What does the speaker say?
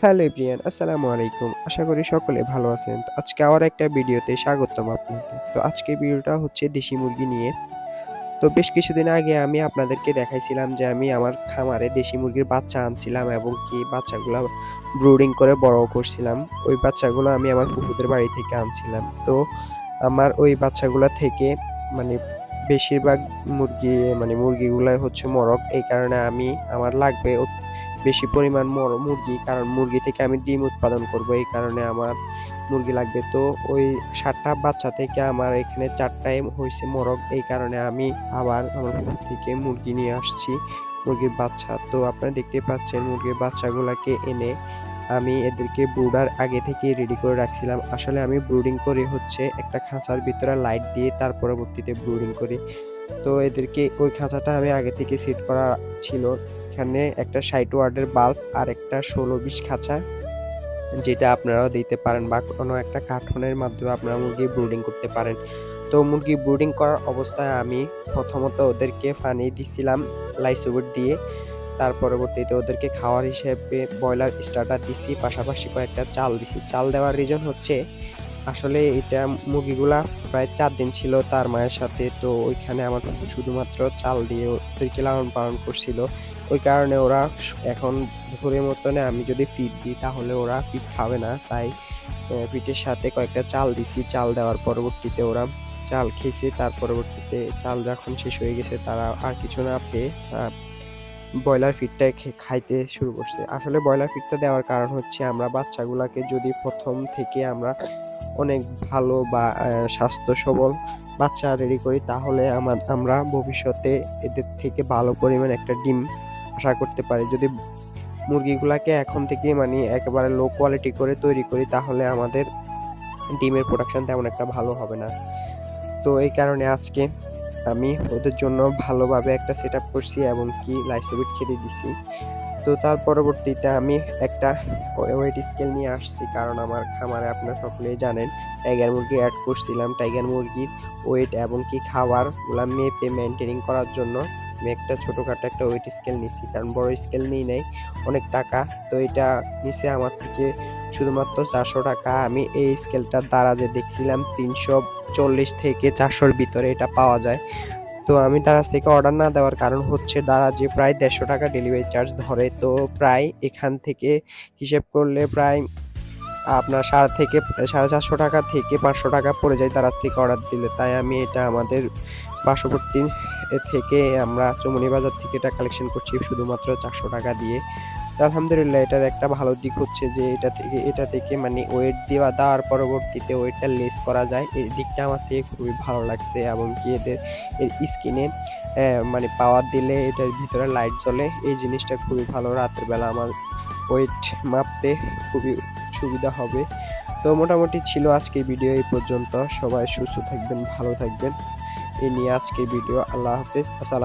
Hello everyone আসসালামু আলাইকুম। আশা করি সকলে ভালো আছেন। আজকে আবার একটা ভিডিওতে স্বাগতম আপনাদের। তো আজকে ভিডিওটা হচ্ছে দেশি মুরগি নিয়ে। তো বেশ কিছুদিন আগে আমি আপনাদেরকে দেখাইছিলাম যে আমি আমার খামারে দেশি মুরগির বাচ্চা আনছিলাম এবং কি বাচ্চাগুলো ব্রুডিং করে বড় করছিলাম। ওই বাচ্চাগুলো আমি আমার কুকুরদের বাড়ি থেকে আনছিলাম। তো আমার ওই বাচ্চাগুলো থেকে মানে বেশিরভাগ মুরগি মানে মুরগিগুলাই হচ্ছে মরক। এই কারণে আমি, আমার লাগবে বেশি পরিমাণ মর- মুরগি, কারণ মুরগি থেকে আমি ডিম উৎপাদন করব, এই কারণে আমার মুরগি লাগবে। তো ওই সাতটা বাচ্চা থেকে আমার এখানে চারটায় হয়েছে মরক এই কারণে আমি আবার আমার থেকে মুরগি নিয়ে আসছি। মুরগির বাচ্চা, তো আপনারা দেখতে পাচ্ছেন মুরগির বাচ্চাগুলোকে এনে আমি এদেরকে ব্রুডার আগে থেকে রেডি করে রাখছিলাম। আসলে আমি ব্রুডিং করে হচ্ছে একটা খাঁচার ভিতরে লাইট দিয়ে, তার পরবর্তীতে ব্রুডিং করি। তো এদেরকে ওই খাঁচাটা আমি আগে থেকে সেট করা ছিল। এখানে একটা ষাট ওয়ার্ডের বাল্ব আর একটা ষোলো বিশ খাঁচা, যেটা আপনারাও দিতে পারেন বা কোনো একটা কার্টনের মাধ্যমে আপনারা মুরগি ব্রুডিং করতে পারেন। তো মুরগি ব্রুডিং করার অবস্থায় আমি প্রথমত ওদেরকে পানি দিছিলাম লাইসোবিট দিয়ে, তার পরবর্তীতে ওদেরকে খাওয়ার হিসেবে ব্রয়লার স্টার্টার দিছি, পাশাপাশি কয়েকটা চাল দিছি। চাল দেওয়ার রিজন হচ্ছে, আসলে এটা মুরগিগুলা প্রায় চার দিন ছিল তার মায়ের সাথে, তো ওইখানে আমার শুধুমাত্র চাল দিয়ে ওদেরকে লালন পালন করছিল। ওই কারণে ওরা এখন দুপুরের মতনে আমি যদি ফিড দিই, তাহলে ওরা ফিড খাবে না। তাই ফিটের সাথে কয়েকটা চাল দিছি। চাল দেওয়ার পরবর্তীতে ওরা চাল খেয়েছে। তার পরবর্তীতে চাল যখন শেষ হয়ে গেছে, তারা আর কিছু না পেয়ে ব্রয়লার ফিডটা খাইতে শুরু করছে। আসলে ব্রয়লার ফিডটা দেওয়ার কারণ হচ্ছে, আমরা বাচ্চাগুলাকে যদি প্রথম থেকে আমরা অনেক ভালো বা স্বাস্থ্য সবল বাচ্চা রেডি করি, তাহলে আমার আমরা ভবিষ্যতে এদের থেকে ভালো পরিমাণ একটা ডিম আশা করতে পারি। যদি মুরগিগুলাকে এখন থেকে মানে একেবারে লো কোয়ালিটি করে তৈরি করি, তাহলে আমাদের ডিমের প্রোডাকশন তেমন একটা ভালো হবে না। তো এই কারণে আজকে আমি ওদের জন্য ভালোভাবে একটা সেট আপ করছি এবং কি লাইসোবিট খেতে দিছি। তো তার পরবর্তীতে আমি একটা ওয়েট স্কেল নিয়ে আসছি, কারণ আমার খামারে আপনারা সকলেই জানেন টাইগার মুরগি অ্যাড করছিলাম। টাইগার মুরগির ওয়েট এবং কি খাবারগুলা মেপে মেনটেনিং করার জন্য আমি একটা ছোটোখাটো একটা ওয়েট স্কেল নিছি, কারণ বড় স্কেল নিই নাই, অনেক টাকা। তো এটা নিচে আমার থেকে শুধুমাত্র চারশো টাকা। আমি এই স্কেলটার দ্বারা যে দেখছিলাম, তিনশো চল্লিশ থেকে চারশোর ভিতরে এটা পাওয়া যায়। তো আমি দারাজ থেকে অর্ডার না দেওয়ার কারণ হচ্ছে দারাজ যে প্রায় দেড়শো টাকা ডেলিভারি চার্জ ধরে, তো প্রায় এখান থেকে হিসেব করলে প্রায় আপনার সাড়ে থেকে, সাড়ে চারশো টাকা থেকে পাঁচশো টাকা পড়ে যায় দারাজ থেকে অর্ডার দিলে। তাই আমি এটা আমাদের পার্শ্ববর্তী থেকে আমরা চমনি বাজার থেকে এটা কালেকশন করছি শুধুমাত্র চারশো টাকা দিয়ে। আলহামদুলিল্লাহ এটার একটা ভালো দিক হচ্ছে যে এটা থেকে এটা থেকে মানে ওয়েট দেওয়া দেওয়ার পরবর্তীতে ওয়েটটা লেস করা যায়। এই দিকটা আমার থেকে খুবই ভালো লাগছে এবং কি এদের, এর স্কিনে মানে পাওয়ার দিলে এটার ভিতরে লাইট জ্বলে, এই জিনিসটা খুবই ভালো। রাতের বেলা আমার ওয়েট মাপতে খুবই সুবিধা হবে। তো মোটামুটি ছিল আজকের ভিডিও এই পর্যন্ত। সবাই সুস্থ থাকবেন, ভালো থাকবেন। এই নিয়ে আজকের ভিডিও আল্লাহ হাফেজ আসসালাম